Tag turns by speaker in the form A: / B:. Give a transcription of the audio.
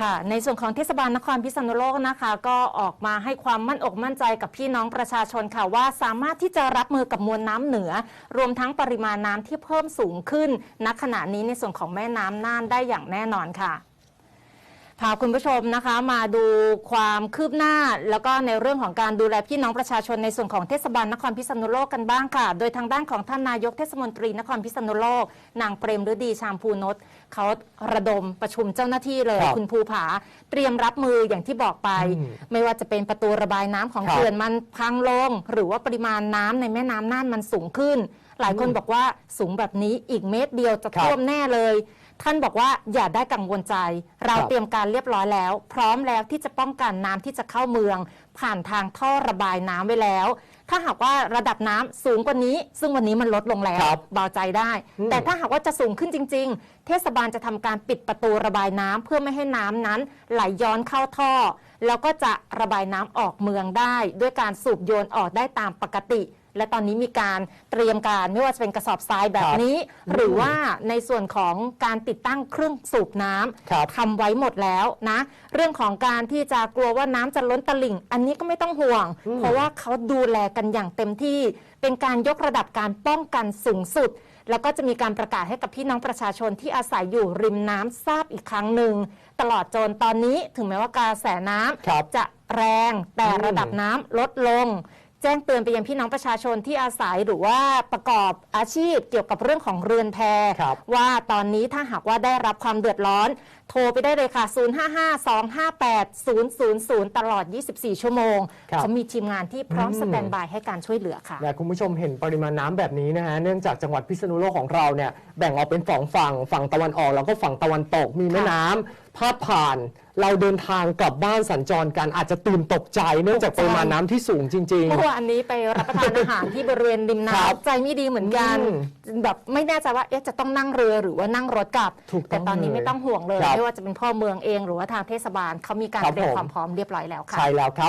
A: ค่ะ ในส่วนของเทศบาลนครพิษณุโลกนะคะ ก็ออกมาให้ความมั่นอกมั่นใจกับพี่น้องประชาชนค่ะว่าสามารถที่จะรับมือกับมวลน้ำเหนือ รวมทั้งปริมาณน้ำที่เพิ่มสูงขึ้นณขณะนี้ในส่วนของแม่น้ำน่านได้อย่างแน่นอนค่ะ พาคุณผู้ชมนะคะมาดูความคืบหน้า แล้วก็ในเรื่องของการดูแลพี่น้องประชาชนในส่วนของเทศบาลนครพิษณุโลกกันบ้างค่ะ โดยทางด้านของท่านนายกเทศมนตรีนครพิษณุโลก นางเปรมฤดีชามพูนทเขาระดมประชุมเจ้าหน้าที่เลย
B: ครับ
A: คุณภูผา เตรียมรับมืออย่างที่บอกไป
B: อืม
A: ไม่ว่าจะเป็นประตูระบายน้ำของ
B: ครับ
A: เขื่อนมันพังลง หรือว่าปริมาณน้ำในแม่น้ำน่านมันสูงขึ้น หลายคนบอกว่าสูงแบบนี้อีกเมตรเดียวจะ
B: ครับ
A: ท่วมแน่เลย ท่านบอกว่าอย่าได้กังวลใจ เรา
B: ครับ
A: เตรียมการเรียบร้อยแล้ว พร้อมแล้วที่จะป้องกันน้ำที่จะเข้าเมือง ผ่านทางท่อระบายน้ำไว้แล้ว ถ้าหากว่าระดับน้ำสูงกว่านี้ ซึ่งวันนี้มันลดลงแล้ว
B: ครับ
A: เบาใจได้
B: อืม
A: แต่ถ้าหากว่าจะสูงขึ้นจริง ๆ เทศบาลจะทำการปิดประตูระบายน้ำเพื่อไม่ให้น้ำนั้นไหลย้อนเข้าท่อ แล้วก็จะระบายน้ำออกเมืองได้ ด้วยการสูบโยนออกได้ตามปกติ และตอนนี้มีการเตรียมการไม่ว่าจะเป็นกระสอบทรายแบบนี้ หรือว่าในส่วนของการติดตั้งเครื่องสูบน้ำ
B: ครับ
A: ทำไว้หมดแล้วนะ เรื่องของการที่จะกลัวว่าน้ำจะล้นตลิ่ง อันนี้ก็ไม่ต้องห่วง
B: อืม
A: เพราะว่าเขาดูแลกันอย่างเต็มที่ เป็นการยกระดับการป้องกันสูงสุด แล้วก็จะมีการประกาศให้กับพี่น้องประชาชนที่อาศัยอยู่ริมน้ำทราบอีกครั้งหนึ่งตลอดจนตอนนี้ถึงแม้ว่ากระแสน้ำ
B: ครับ
A: จะแรงแต่
B: อืม
A: ระดับน้ำลดลง แจ้งเตือนไปยังพี่น้องประชาชนที่อาศัยหรือว่าประกอบอาชีพเกี่ยวกับเรื่องของเรือนแพ
B: ครับ
A: ว่าตอนนี้ถ้าหากว่าได้รับความเดือดร้อน โทรไปได้เลยค่ะ 055-258-000 ตลอด 24 ชั่วโมง
B: ครับ
A: เขามีทีมงานที่พร้อม
B: อืม
A: สแตนบายให้การช่วยเหลือค่ะ
B: นะคุณผู้ชมเห็นปริมาณน้ำแบบนี้นะฮะเนื่องจากจังหวัดพิษณุโลกของเราเนี่ยแบ่งออกเป็นสองฝั่งฝั่งตะวันออกแล้วก็ฝั่งตะวันตกมีแม่น้ำ พาดผ่าน เราเดินทางกลับบ้านสัญจรกันอาจจะตื่นตกใจเนื่องจากปริมาณน้ำที่สูงจริง
A: เมื่อวานนี้ไปรับประทานอาหารที่บริเวณริม
B: ครับ
A: น้ำใจไม่ดีเหมือนกัน
B: อืม
A: แบบไม่แน่ใจว่าเอ๊ะจะต้องนั่งเรือหรือว่านั่งรถกลับ
B: ถูกต้อง
A: แต่ตอนนี้
B: เลย
A: ไม่ต้องห่วงเลย
B: ครับ
A: ไม่ว่าจะเป็นพ่อเมืองเองหรือว่าทางเตศบาลเขามีการ
B: ครับ
A: เตรียม
B: ผม
A: ความพร้อมเรียบร้อยแล้ว
B: ๆ
A: ค่ะ
B: ใช่แล้วครับ